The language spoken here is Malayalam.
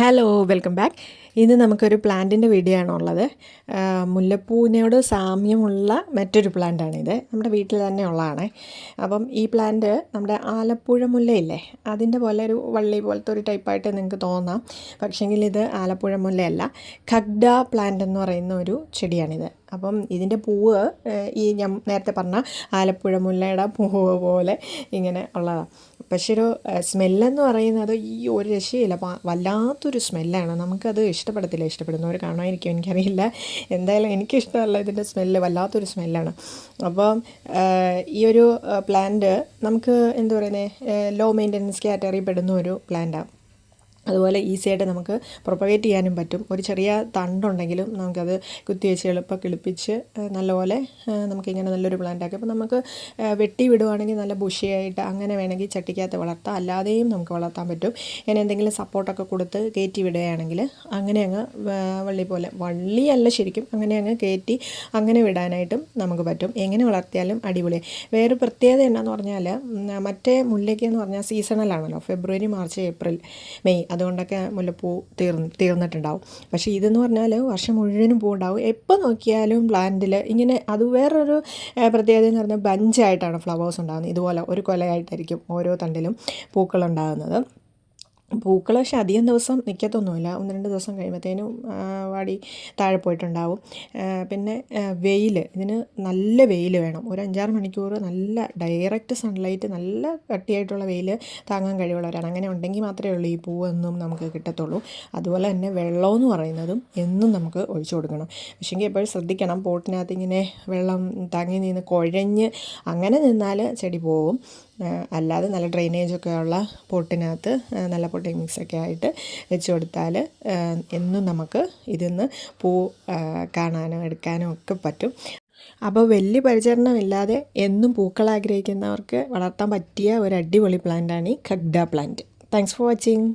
ഹലോ വെൽക്കം ബാക്ക് ഇന്ന് നമുക്കൊരു പ്ലാന്റിന്റെ വീഡിയോ ആണുള്ളത് മുല്ലപ്പൂവിനോട് സാമ്യമുള്ള മറ്റൊരു പ്ലാന്റാണിത് നമ്മുടെ വീട്ടിൽ തന്നെ ഉള്ളതാണ്. അപ്പം ഈ പ്ലാന്റ് നമ്മുടെ ആലപ്പുഴ മുല്ലയില്ലേ? അതിന്റെ പോലെ ഒരു വള്ളി പോലത്തെ ഒരു ടൈപ്പായിട്ട് നിങ്ങൾക്ക് തോന്നാം. പക്ഷേങ്കിൽ ഇത് ആലപ്പുഴ മുല്ലയല്ല. ഖഗ്ഡ പ്ലാന്റ് എന്ന് പറയുന്ന ഒരു ചെടിയാണിത്. അപ്പം ഇതിന്റെ പൂവ് ഈ ഞാൻ നേരത്തെ പറഞ്ഞ ആലപ്പുഴ മുല്ലയുടെ പൂവ് പോലെ ഇങ്ങനെ ഉള്ളതാണ് പക്ഷേ ഒരു സ്മെല്ലെന്ന് പറയുന്നത് ഈ ഒരു രക്ഷയില്ല. വല്ലാത്തൊരു സ്മെല്ലാണ്. നമുക്കത് ഇഷ്ടപ്പെടത്തില്ല ഇഷ്ടപ്പെടുന്നവർ കാണുമായിരിക്കും. എനിക്കറിയില്ല. എന്തായാലും എനിക്കിഷ്ടമല്ല ഇതിന്റെ സ്മെല്ല്. വല്ലാത്തൊരു സ്മെല്ലാണ്. അപ്പം ഈ ഒരു പ്ലാന്റ് നമുക്ക് എന്താ പറയുന്നത് ലോ മെയിന്റനൻസ് കാറ്റഗറി പെടുന്ന ഒരു പ്ലാന്റാണ് അതുപോലെ ഈസി ആയിട്ട് നമുക്ക് പ്രൊപ്പഗേറ്റ് ചെയ്യാനും പറ്റും. ഒരു ചെറിയ തണ്ടുണ്ടെങ്കിലും നമുക്കത് കുത്തിവെച്ച് എളുപ്പം കിളിപ്പിച്ച് നല്ലപോലെ നമുക്കിങ്ങനെ നല്ലൊരു പ്ലാന്റ് ആക്കി. അപ്പോൾ നമുക്ക് വെട്ടി വിടുവാണെങ്കിൽ നല്ല ബുഷിയായിട്ട് അങ്ങനെ വേണമെങ്കിൽ ചട്ടിക്കകത്ത് വളർത്താം. അല്ലാതെയും നമുക്ക് വളർത്താൻ പറ്റും. ഇങ്ങനെ എന്തെങ്കിലും സപ്പോർട്ടൊക്കെ കൊടുത്ത് കയറ്റി വിടുകയാണെങ്കിൽ അങ്ങനെ അങ്ങ് വള്ളി പോലെ വള്ളിയല്ല ശരിക്കും അങ്ങനെ അങ്ങ് കയറ്റി അങ്ങനെ വിടാനായിട്ടും നമുക്ക് പറ്റും. എങ്ങനെ വളർത്തിയാലും അടിപൊളിയാണ് വേറെ പ്രത്യേകത എന്താണെന്ന് പറഞ്ഞാൽ മറ്റേ മുല്ലയ്ക്ക് എന്ന് പറഞ്ഞാൽ സീസണലാണല്ലോ ഫെബ്രുവരി മാർച്ച് ഏപ്രിൽ മെയ്. അതുകൊണ്ടൊക്കെ മുല്ലപ്പൂ തീർന്ന് തീർന്നിട്ടുണ്ടാവും. പക്ഷേ ഇതെന്ന് പറഞ്ഞാൽ വർഷം മുഴുവനും പൂ ഉണ്ടാവും എപ്പോൾ നോക്കിയാലും പ്ലാന്റിൽ ഇങ്ങനെ അത് വേറൊരു പ്രത്യേകത എന്ന് പറഞ്ഞാൽ ബഞ്ചായിട്ടാണ് ഫ്ലവേഴ്സ് ഉണ്ടാകുന്നത് ഇതുപോലെ ഒരു കൊലയായിട്ടായിരിക്കും ഓരോ തണ്ടിലും പൂക്കൾ ഉണ്ടാകുന്നത് പൂക്കൾ പക്ഷെ അധികം ദിവസം നിൽക്കത്തൊന്നുമില്ല ഒന്ന് രണ്ട് ദിവസം കഴിയുമ്പോഴത്തേനും വാടി താഴെ പോയിട്ടുണ്ടാവും. പിന്നെ വെയിൽ ഇതിന് നല്ല വെയിൽ വേണം. ഒരു അഞ്ചാറ് മണിക്കൂർ നല്ല ഡയറക്റ്റ് സൺലൈറ്റ് നല്ല കട്ടിയായിട്ടുള്ള വെയിൽ താങ്ങാൻ കഴിവുള്ളവരാണ്. അങ്ങനെ ഉണ്ടെങ്കിൽ മാത്രമേ ഉള്ളൂ ഈ പൂവെന്നും നമുക്ക് കിട്ടത്തുള്ളൂ. അതുപോലെ തന്നെ വെള്ളമെന്ന് പറയുന്നതും എന്നും നമുക്ക് ഒഴിച്ചു കൊടുക്കണം. പക്ഷേങ്കിൽ എപ്പോഴും ശ്രദ്ധിക്കണം പോട്ടിനകത്ത് ഇങ്ങനെ വെള്ളം താങ്ങി നിന്ന് കുഴഞ്ഞ് അങ്ങനെ നിന്നാൽ ചെടി പോവും. അല്ലാതെ നല്ല ഡ്രെയിനേജ് ഒക്കെ ഉള്ള പോട്ടിനകത്ത് നല്ല പൊട്ടിങ് മിക്സൊക്കെ ആയിട്ട് വെച്ച് കൊടുത്താൽ എന്നും നമുക്ക് ഇതിന്ന് പൂ കാണാനോ എടുക്കാനോ ഒക്കെ പറ്റും. അപ്പോൾ വലിയ പരിചരണമില്ലാതെ എന്നും പൂക്കൾ ആഗ്രഹിക്കുന്നവർക്ക് വളർത്താൻ പറ്റിയ ഒരു അടിപൊളി പ്ലാന്റാണ് ഈ ഖഗ്ഡ പ്ലാന്റ് താങ്ക്സ് ഫോർ വാച്ചിങ്